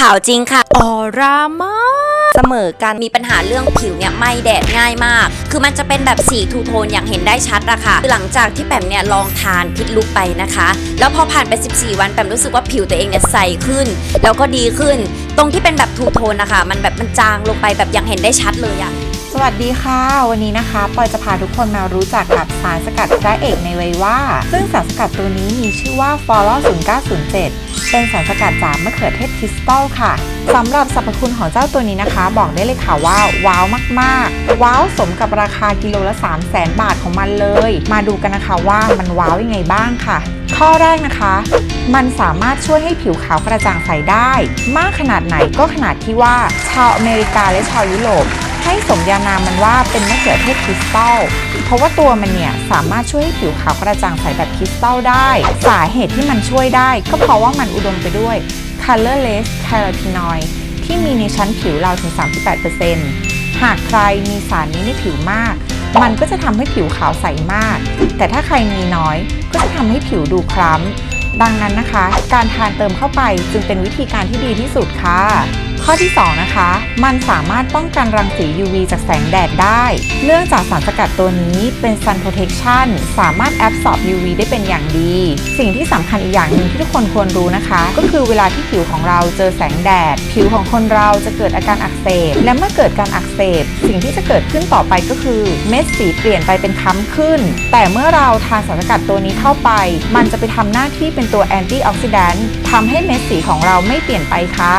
ข่าวจริงค่ะ ออร่ามากเสมอกันมีปัญหาเรื่องผิวเนี่ยไหม่แดดง่ายมาก คือมันจะเป็นแบบสีทูโทนอย่างเห็นได้ชัดอะค่ะคือหลังจากที่แปมเนี่ยลองทานพิษลุกไปนะคะ แล้วพอผ่านไป 14 วันแปมรู้สึกว่าผิวตัวเองเนี่ยใสขึ้น แล้วก็ดีขึ้น ตรงที่เป็นแบบทูโทนนะคะมันแบบมันจางลงไปแบบอย่างเห็นได้ชัดเลยอะสวัสดีค่ะ วันนี้นะคะปอยจะพาทุกคนมารู้จักกับสารสกัดพระเอกในวัยว่า ซึ่งสารสกัดตัวนี้มีชื่อว่าฟอร์ล0907 เป็นสารสกัดจากมะเขือเทศคริสตัลค่ะสำหรับสรรพคุณของเจ้าตัวนี้นะคะ บอกได้เลยค่ะว่าว้าวมากๆ ว้าวสมกับราคากิโลละ3 0 0แสนบาทของมันเลย มาดูกันนะคะว่ามันว้าวยังไงบ้างค่ะ ข้อแรกนะคะ มันสามารถช่วยให้ผิวขาวกระจ่างใสได้ มากขนาดไหนก็ขนาดที่ว่าชาวอเมริกาและชาวยุโรป ให้สมญานามมันว่าเป็นมะเขือเทศคริสตัล เพราะว่าตัวมันเนี่ยสามารถช่วยให้ผิวขาวกระจ่างใสแบบคริสตัลได้ สาเหตุที่มันช่วยได้ ก็เพราะว่ามันอุดมไปด้วย colorless carotenoid ที่มีในชั้นผิวเราถึง 38%หากใครมีสารนี้ในผิวมาก มันก็จะทำให้ผิวขาวใสมาก แต่ถ้าใครมีน้อยก็จะทำให้ผิวดูคล้ำดังนั้นนะคะ การทานเติมเข้าไปจึงเป็นวิธีการที่ดีที่สุดค่ะ ข้อที่ 2 นะคะ มันสามารถป้องกันรังสี UV จากแสงแดดได้ เนื่องจากสารสกัดตัวนี้เป็น Sun Protection สามารถ absorb UV ได้เป็นอย่างดี สิ่งที่สำคัญอีกอย่างหนึ่งที่ทุกคนควรรู้นะคะ ก็คือเวลาที่ผิวของเราเจอแสงแดด ผิวของคนเราจะเกิดอาการอักเสบ และเมื่อเกิดการอักเสบ สิ่งที่จะเกิดขึ้นต่อไปก็คือ เม็ดสีเปลี่ยนไปเป็นค้ำขึ้น แต่เมื่อเราทานสารสกัดตัวนี้เข้าไป มันจะไปทำหน้าที่เป็นตัวแอนตี้ออกซิแดนต์ทำให้เม็ดสีของเราไม่เปลี่ยนไปค่ะ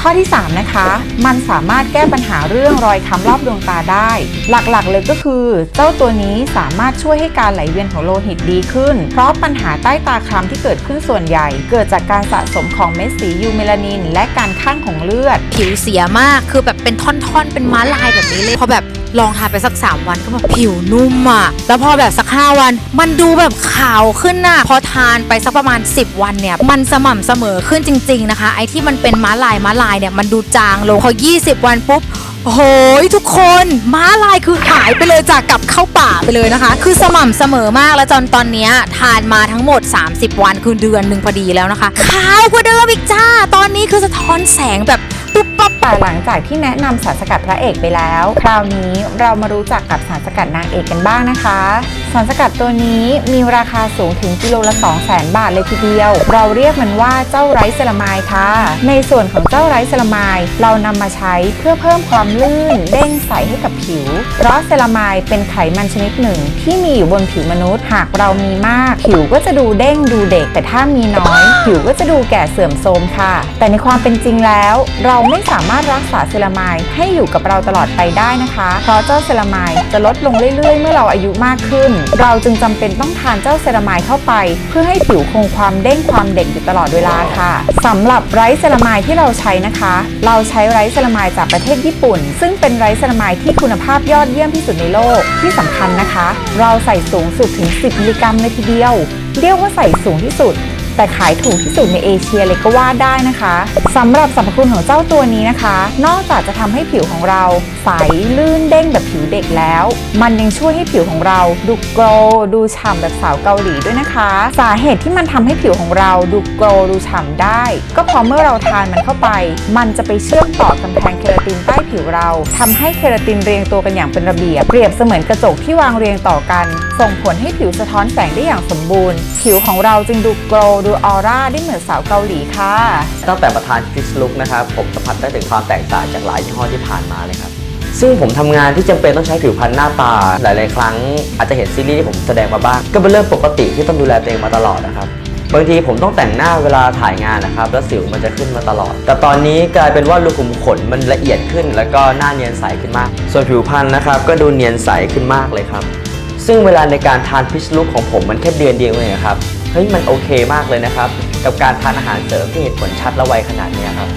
ข้อที่3นะคะ มันสามารถแก้ปัญหาเรื่องรอยค้ำรอบดวงตาได้ หลักๆ เลยก็คือ เจ้าตัวนี้สามารถช่วยให้การไหลเวียนของโลหิตดีขึ้น เพราะปัญหาใต้ตาคล้ำที่เกิดขึ้นส่วนใหญ่ เกิดจากการสะสมของเม็ดสียูเมลานิน และการข้างของเลือด ผิวเสียมากคือแบบเป็นท่อนๆ เป็นม้าลายแบบนี้เลยพอแบบ ลองทานไปสัก 3 วันก็แบบผิวนุ่มอะ แล้วพอแบบสัก 5 วัน มันดูแบบขาวขึ้นน่ะ พอทานไปสักประมาณ 10 วันเนี่ย มันสม่ำเสมอขึ้นจริง ๆ นะคะ ไอ้ที่มันเป็นม้าลายม้าลายเนี่ยมันดูจางลงพอ 20 วันปุ๊บโอ้โหทุกคนม้าลายคือหายไปเลยจากกลับเข้าป่าไปเลยนะคะ คือสม่ำเสมอมากแล้วจนตอนนี้ทานมาทั้งหมด 30 วันคือเดือนหนึ่งพอดีแล้วนะคะขาวกว่าเดิมอีกจ้า ตอนนี้คือสะท้อนแสงแบบ แต่หลังจากที่แนะนำสารสกัดพระเอกไปแล้ว คราวนี้เรามารู้จักกับสารสกัดนางเอกกันบ้างนะคะ สารสกัดตัวนี้มีราคาสูงถึงกิโลละ2 0 0 0 0 0 บาทเลยทีเดียว เราเรียกมันว่าเจ้าไรซ์เซรามายค่ะ ในส่วนของเจ้าไรซ์เซรามายเรานำมาใช้เพื่อเพิ่มความลื่นเด้งใสให้กับผิว เพราะเซรามายเป็นไขมันชนิดหนึ่ง ที่มีอยู่บนผิวมนุษย์ หากเรามีมาก ผิวก็จะดูเด้งดูเด็ก แต่ถ้ามีน้อย ผิวก็จะดูแก่เสื่อมโทรมค่ะ แต่ในความเป็นจริงแล้ว เราไม่สามารถารักษาเซรามายให้อยู่กับเราตลอดไปได้นะคะ เพราะเจ้าเซรามายจะลดลงเรื่อยๆ เมื่อเราอายุมากขึ้น เราจึงจำเป็นต้องทานเจ้าเซรามายเข้าไป เพื่อให้ผิวคงความเด้งความเด็กอยู่ตลอดเวลาค่ะสำหรับไรซ์เซรามายที่เราใช้นะคะ เราใช้ไรซ์เซรามายจากประเทศญี่ปุ่น ซึ่งเป็นไรซ์เซรามายที่คุณภาพยอดเยี่ยมที่สุดในโลกที่สำคัญนะคะ เราใส่สูงสุดถึง 10มิลลิกรัมเลยทีเดียวเรียกว่าใส่สูงที่สุด แต่ขายถูกที่สุดในเอเชียเลยก็ว่าได้นะคะสำหรับสรรพคุณของเจ้าตัวนี้นะคะ นอกจากจะทำให้ผิวของเราใสลื่นเด้งแบบผิวเด็กแล้ว มันยังช่วยให้ผิวของเราดูโกลดูฉ่ำแบบสาวเกาหลีด้วยนะคะ สาเหตุที่มันทำให้ผิวของเราดูโกลดูฉ่ำได้ ก็เพราะเมื่อเราทานมันเข้าไป มันจะไปเชื่อมต่อกำแพงเคราตินใต้ผิวเราทำให้เคราตินเรียงตัวกันอย่างเป็นระเบียบเปรียบเสมือนกระจกที่วางเรียงต่อกัน ส่งผลให้ผิวสะท้อนแสงได้อย่างสมบูรณ์ ผิวของเราจึงดูโกลดูออร่าได้เหมือนสาวเกาหลีค่ะ ตั้งแต่ประทานฟิชลุกนะครับ ผมสัมผัสได้ถึงความแตกต่างจากหลายยี่ห้อที่ผ่านมาเลยครับ ซึ่งผมทำงานที่จำเป็นต้องใช้ผิวพรรณหน้าตาหลาย ๆ ครั้ง อาจจะเห็นซีรีส์ที่ผมแสดงมาบ้าง ก็เป็นเรื่องปกติที่ต้องดูแลตัวเองมาตลอดนะครับบางทีผมต้องแต่งหน้าเวลาถ่ายงานนะครับ แล้วสิวมันจะขึ้นมาตลอด แต่ตอนนี้กลายเป็นว่ารูขุมขนมันละเอียดขึ้น แล้วก็หน้าเนียนใสขึ้นมาก ส่วนผิวพรรณนะครับ ก็ดูเนียนใสขึ้นมากเลยครับ ซึ่งเวลาในการทานพิชลุกของผมมันแค่เดือนเดียวเองครับ เฮ้ยมันโอเคมากเลยนะครับ กับการทานอาหารเสริมที่เห็นผลชัดและไวขนาดเนี้ยครับ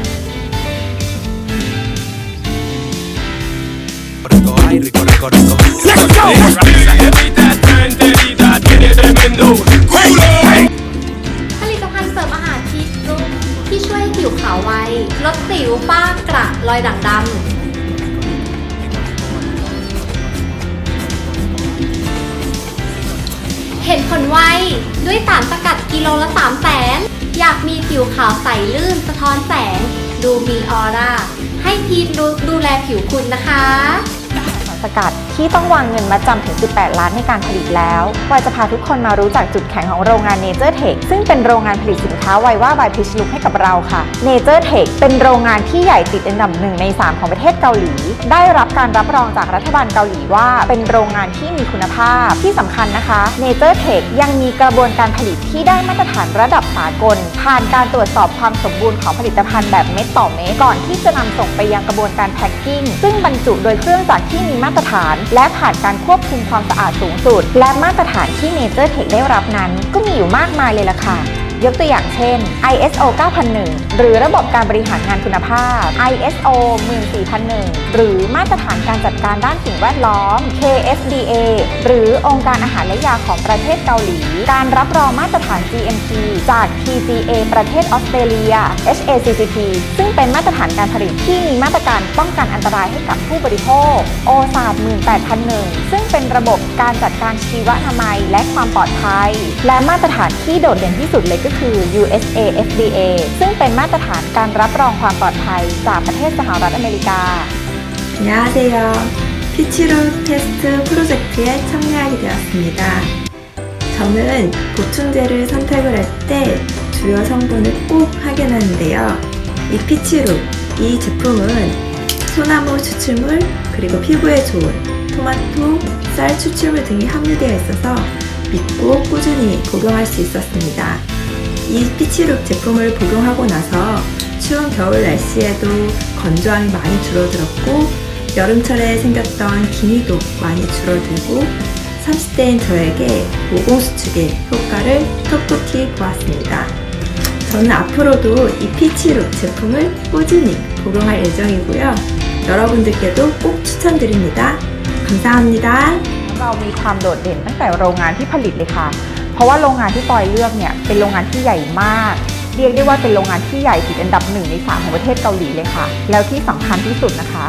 rico, ay, rico, rico, rico. Let's go. Esa jevita está enterita, tiene tremendo culo. ผลิตภัณฑ์เสริมอาหารพีชลุกที่ช่วยให้ผิวขาวไว ลดสิวฝ้ากระรอยด่างดำ เห็นผลไว ด้วยสารสกัดกิโลละ3แสน อยากมีผิวขาวใสลื่นสะท้อนแสง ดูมีออร่า ให้พีทดูดูแลผิวคุณนะคะ สารสกัด ที่ต้องวางเงินมาจำถึง 18 ล้านในการผลิตแล้วปอยจะพาทุกคนมารู้จักจุดแข็งของโรงงาน Nature Tech ซึ่งเป็นโรงงานผลิตสินค้าไวว่าบายพิชลุกให้กับเราค่ะ Nature Tech เป็นโรงงานที่ใหญ่ติดอันดับหนึ่งใน 3 ของประเทศเกาหลี ได้รับการรับรองจากรัฐบาลเกาหลีว่า เป็นโรงงานที่มีคุณภาพที่สำคัญนะคะ Nature Tech ยังมีกระบวนการผลิตที่ได้มาตรฐานระดับสากล ผ่านการตรวจสอบความสมบูรณ์ของผลิตภัณฑ์แบบเม็ดต่อเม็ดก่อนที่จะนำส่งไปยังกระบวนการแพ็คกิ้งซึ่งบรรจุโดยเครื่องจักรที่มีมาตรฐานและผ่านการควบคุมความสะอาดสูงสุด และมาตรฐานที่ Nature Tech ได้รับนั้น ก็มีอยู่มากมายเลยล่ะค่ะ ยกตัวอย่างเช่น ISO 9001 หรือระบบการบริหารงานคุณภาพ ISO 14001 หรือมาตรฐานการจัดการด้านสิ่งแวดล้อม KSDA หรือองค์การอาหารและยาของประเทศเกาหลี การรับรองมาตรฐาน GMP จาก TGA ประเทศออสเตรเลีย HACCP ซึ่งเป็นมาตรฐานการผลิตที่มีมาตรการป้องกันอันตรายให้กับผู้บริโภค o s a 18001 ซึ่งเป็นระบบการจัดการชีวนามัยและความปลอดภัย และมาตรฐานที่โดดเด่นที่สุดเลยก็คือ USA FDA ซึ่งเป็นมาตรฐานการรับรองความปลอดภัยจากประเทศสหรัฐอเมริกา 안녕하세요. 피치룩 테스트 프로젝트에 참여하게 되었습니다. 저는 보충제를 선택을 할 때 주요 성분을 꼭 확인하는데요. 이 피치룩, 이 제품은 소나무 추출물, 그리고 피부에 좋은 토마토, 쌀 추출물 등이 함유되어 있어서 믿고 꾸준히 복용할 수 있었습니다. 이 피치룩 제품을 복용하고 나서 추운 겨울 날씨에도 건조함이 많이 줄어들었고 여름철에 생겼던 기미도 많이 줄어들고 30대인 저에게 모공 수축의 효과를 톡톡히 보았습니다. 저는 앞으로도 이 피치룩 제품을 꾸준히 복용할 예정이고요. 여러분들께도 꼭 추천드립니다. 감사합니다. เรามีความโดดเด่นตั้งแต่โรงงานที่ผลิตเลยค่ะ เพราะว่าโรงงานที่ปอยเลือกเนี่ยเป็นโรงงานที่ใหญ่มาก เรียกได้ว่าเป็นโรงงานที่ใหญ่ติดอันดับหนึ่งในสามของประเทศเกาหลีเลยค่ะ แล้วที่สำคัญที่สุดนะคะ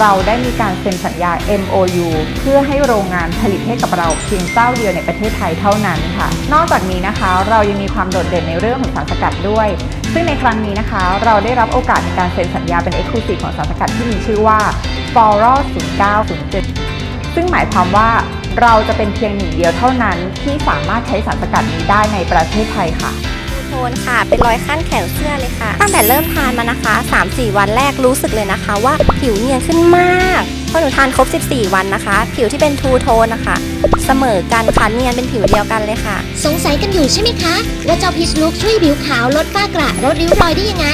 เราได้มีการเซ็นสัญญา MOU เพื่อให้โรงงานผลิตให้กับเราเพียงเจ้าเดียวในประเทศไทยเท่านั้นค่ะ นอกจากนี้นะคะเรายังมีความโดดเด่นในเรื่องของสารสกัดด้วย ซึ่งในครั้งนี้นะคะ เราได้รับโอกาสในการเซ็นสัญญาเป็น Exclusive ของสารสกัดที่มีชื่อว่า f o r a l 0907ซึ่งหมายความว่า เราจะเป็นเพียงหนึ่งเดียวเท่านั้นที่สามารถใช้สารสกัดนี้ได้ในประเทศไทยค่ะโทนค่ะ เป็นรอยขั้นแขนเสื้อเลยค่ะ ตั้งแต่เริ่มทานมานะคะ 3-4 วันแรกรู้สึกเลยนะคะ ว่าผิวเนียนขึ้นมากพอหนูทานครบ 14 วันนะคะ ผิวที่เป็นทูโทนนะคะ เสมอกันค่ะเนียนเป็นผิวเดียวกันเลยค่ะ สงสัยกันอยู่ใช่ไหมคะ ว่าเจ้าพีชลุกช่วยผิวขาวลดฝ้ากระลดริ้วรอยได้ยังไง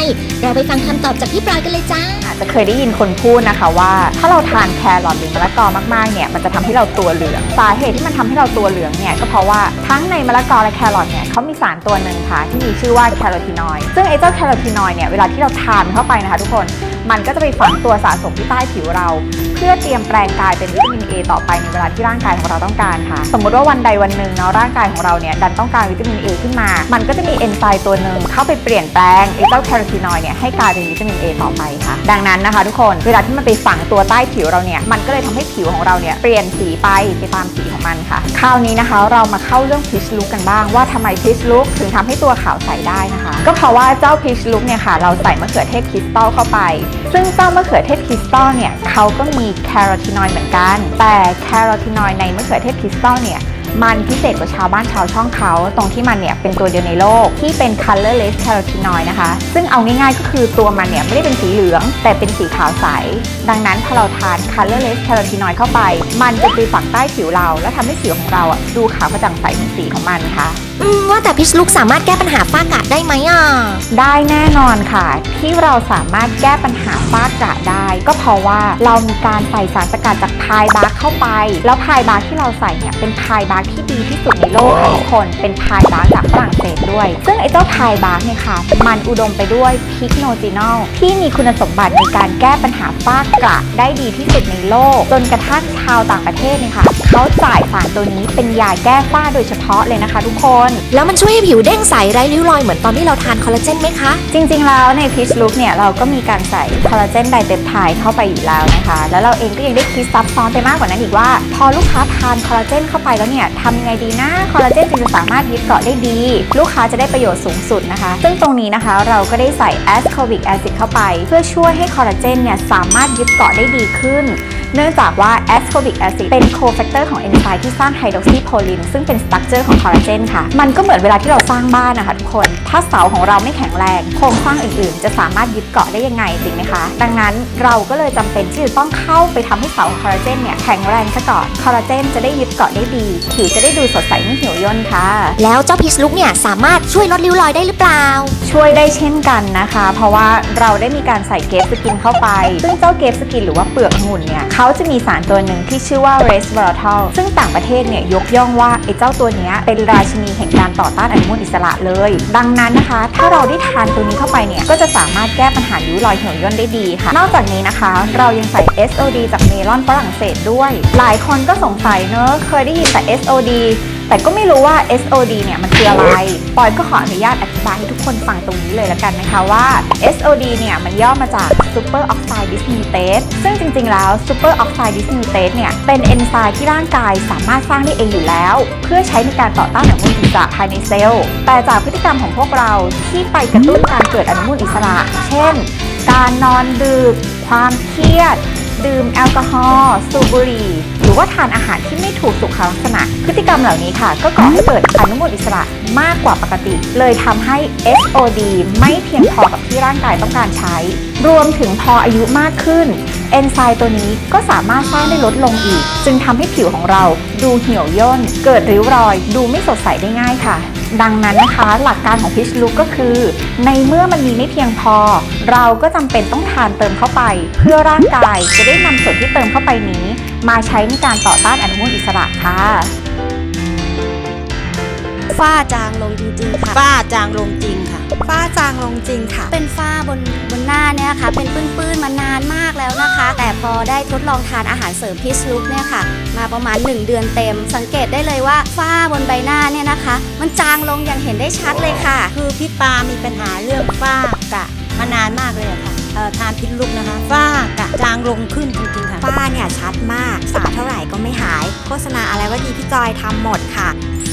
เราไปฟังคำตอบจากพี่ปลอยกันเลยจ้า อาจจะเคยได้ยินคนพูดนะคะว่า ถ้าเราทานแครอทหรือมะละกอมากๆเนี่ยมันจะทำให้เราตัวเหลืองสาเหตุที่มันทำให้เราตัวเหลืองเนี่ยก็เพราะว่าทั้งในมะละกอและแครอทเนี่ยเขามีสารตัวหนึ่งค่ะที่มีชื่อว่าแคโรทีนอยด์ซึ่งไอ้เจ้าแคโรทีนอยด์เนี่ยเวลาที่เราทานเข้าไปนะคะทุกคน มันก็จะไปฝังตัวสะสมที่ใต้ผิวเรา เพื่อเตรียมแปลงกายเป็นวิตามิน A ต่อไปในเวลาที่ร่างกายของเราต้องการค่ะ สมมติว่าวันใดวันหนึ่งเนาะร่างกายของเราเนี่ยดันต้องการวิตามิน A ขึ้นมา มันก็จะมีเอนไซม์ตัวหนึ่งเข้าไปเปลี่ยนแปลงไอเจ้าแคโรทีนอยด์เนี่ยให้กลายเป็นวิตามิน A ต่อไปค่ะ ดังนั้นนะคะทุกคนเวลาที่มันไปฝังตัวใต้ผิวเราเนี่ยมันก็เลยทำให้ผิวของเราเนี่ยเปลี่ยนสีไปไปตามสีของมันค่ะ คราวนี้นะคะเรามาเข้าเรื่องพิชลุกกันบ้างว่าทำไมพิชลุกถึงทำให้ตัวขาวใสได้นะคะ ก็เพราะว่าเจ้าพิชลุกเนี่ยค่ะเราใส่มะเขือเทศคริสตัลเข้าไปซึ่งเจ้ามะเขือเทศคริสตัลเนี่ยเขาก็มีแคโรทีนอยด์เหมือนกัน แต่แคโรทีนอยด์ในมะเขือเทศคริสตัลเนี่ยมันพิเศษกว่าชาวบ้านชาวช่องเขา ตรงที่มันเนี่ยเป็นตัวเดียวในโลกที่เป็น colorless carotenoid นะคะ ซึ่งเอาง่ายๆก็คือตัวมันเนี่ยไม่ได้เป็นสีเหลือง แต่เป็นสีขาวใส ดังนั้นพอเราทาน colorless carotenoid เข้าไป มันจะไปฝังใต้ผิวเรา และทำให้ผิวของเราอะดูขาวกระจ่างใสเหมือนสีของมันค่ะ อืมว่าแต่พีชลุกสามารถแก้ปัญหาฝ้ากระได้ไหมอะ ได้แน่นอนค่ะ ที่เราสามารถแก้ปัญหาฝ้ากระได้ ก็เพราะว่าเรามีการใส่สารสกัดจากพายบาร์เข้าไป แล้วพายบาร์ที่เราใส่เนี่ยเป็นพายบาร์ที่ดีที่สุดในโลกค่ะทุกคนเป็นพายบาร์จากฝรั่งเศสด้วย ซึ่งไอ้เจ้าพายบาร์เนี่ยค่ะ มันอุดมไปด้วยพิกโนจินอลที่มีคุณสมบัติในการแก้ปัญหาฝ้ากระได้ดีที่สุดในโลก จนกระทั่งชาวต่างประเทศเนี่ยค่ะเขาจ่ายสารตัวนี้เป็นยาแก้ฝ้าโดยเฉพาะเลยนะคะ ทุกคนแล้วมันช่วยให้ผิวเด้งใสไร้ริ้วรอยเหมือนตอนที่เราทานคอลลาเจนไหมคะ จริงๆ แล้วในพีชลุกเนี่ยเราก็มีการใส่คอลลาเจนไดเปปไทด์เข้าไปอยู่แล้วนะคะ แล้วเราเองก็ยังได้คิดซับซ้อนไปมากกว่านั้นอีกว่า พอลูกค้าทานคอลลาเจนเข้าไปแล้วเนี่ยทำยังไงดีนะคอลลาเจนจึงจะสามารถยึดเกาะได้ดี ลูกค้าจะได้ประโยชน์สูงสุดนะคะ ซึ่งตรงนี้นะคะเราก็ได้ใส่แอสคอบิกแอซิดเข้าไป เพื่อช่วยให้คอลลาเจนเนี่ยสามารถยึดเกาะได้ดีขึ้น เนื่องจากว่าแอสโคบิกแอซิดเป็นโคแฟกเตอร์ของเอนไซม์ที่สร้างไฮดรอกซีโพลินซึ่งเป็นสตรัคเจอร์ของคอลลาเจนค่ะ มันก็เหมือนเวลาที่เราสร้างบ้านนะคะทุกคน ถ้าเสาของเราไม่แข็งแรง โครงสร้างอื่นๆ จะสามารถยึดเกาะได้ยังไงจริงไหมคะ ดังนั้นเราก็เลยจำเป็นที่จะต้องเข้าไปทำให้เสาของคอลลาเจนเนี่ยแข็งแรงซะก่อนคอลลาเจนจะได้ยึดเกาะได้ดี ผิวจะได้ดูสดใสไม่เหี่ยวย่นค่ะ แล้วเจ้าพีชลุกเนี่ยสามารถช่วยลดริ้วรอยได้หรือเปล่า ช่วยได้เช่นกันนะคะ เพราะว่าเราได้มีการใส่เกฟสกินเข้าไป ซึ่งเจ้าเกฟสกินหรือว่าเปลือกองุ่นเนี่ยเขาาจะมีสารตัวหนึ่งที่ชื่อว่า resveratrol ซึ่งต่างประเทศเนี่ยยกย่องว่าไอ้เจ้าตัวนี้เป็นราชินีแห่งการต่อต้านอนุมูลอิสระเลย ดังนั้นนะคะ ถ้าเราได้ทานตัวนี้เข้าไปเนี่ยก็จะสามารถแก้ปัญหาริ้วรอยเหี่ยวย่นได้ดีค่ะ นอกจากนี้นะคะ เรายังใส่ SOD จากเมลอนฝรั่งเศสด้วย หลายคนก็สงสัยเนอะเคยได้ยินแต่ SOD แต่ก็ไม่รู้ว่า SOD เนี่ยมันคืออะไร ปอยก็ขออนุญาตอธิบายให้ทุกคนฟังตรงนี้เลยละกันนะคะว่า SOD เนี่ยมันย่อมาจาก Super Oxide Dismutase ซึ่งจริงๆ แล้ว Super Oxide Dismutase เนี่ยเป็นเอนไซม์ที่ร่างกายสามารถสร้างได้เองอยู่แล้ว เพื่อใช้ในการต่อต้านอนุมูลอิสระภายในเซลล์ แต่จากพฤติกรรมของพวกเราที่ไปกระตุ้นการเกิดอนุมูลอิสระ เช่น การนอนดึก ความเครียด ดื่มแอลกอฮอล์สูบบุหรี่หรือว่าทานอาหารที่ไม่ถูกสุขลักษณะ พฤติกรรมเหล่านี้ค่ะ ก็ก่อให้เกิดอนุมูลอิสระมากกว่าปกติ เลยทำให้ SOD ไม่เพียงพอกับที่ร่างกายต้องการใช้ รวมถึงพออายุมากขึ้น เอนไซม์ตัวนี้ก็สามารถสร้างได้ลดลงอีก จึงทำให้ผิวของเราดูเหี่ยวย่น เกิดริ้วรอย ดูไม่สดใสได้ง่ายค่ะ ดังนั้นนะคะ หลักการของพิชลุกก็คือ ในเมื่อมันมีไม่เพียงพอ เราก็จำเป็นต้องทานเติมเข้าไป เพื่อร่างกายจะได้นำส่วนที่เติมเข้าไปนี้ มาใช้ในการต่อต้านอนุมูลอิสระค่ะฝ้าจางลงจริงๆค่ะฝ้าจางลงจริงค่ะฝ้าจางลงจริงค่ะ เป็นฝ้าบนบนหน้าเนี่ยค่ะ เป็นปื้นๆมานานมาก แล้วนะคะ แต่พอได้ทดลองทานอาหารเสริมพิชลุกเนี่ยค่ะ มาประมาณ 1 เดือนเต็ม สังเกตได้เลยว่าฝ้าบนใบหน้าเนี่ยนะคะ มันจางลงอย่างเห็นได้ชัดเลยค่ะ คือพี่ปามีปัญหาเรื่องฝ้ากระมานานมากเลยอะค่ะเอ่อทานพิษลุกนะคะฝ้ากระจางลงขึ้นจริงๆค่ะฝ้าเนี่ยชัดมาก สาเท่าไหร่ก็ไม่หาย โฆษณาอะไรว่าดีพี่จอยทำหมดค่ะ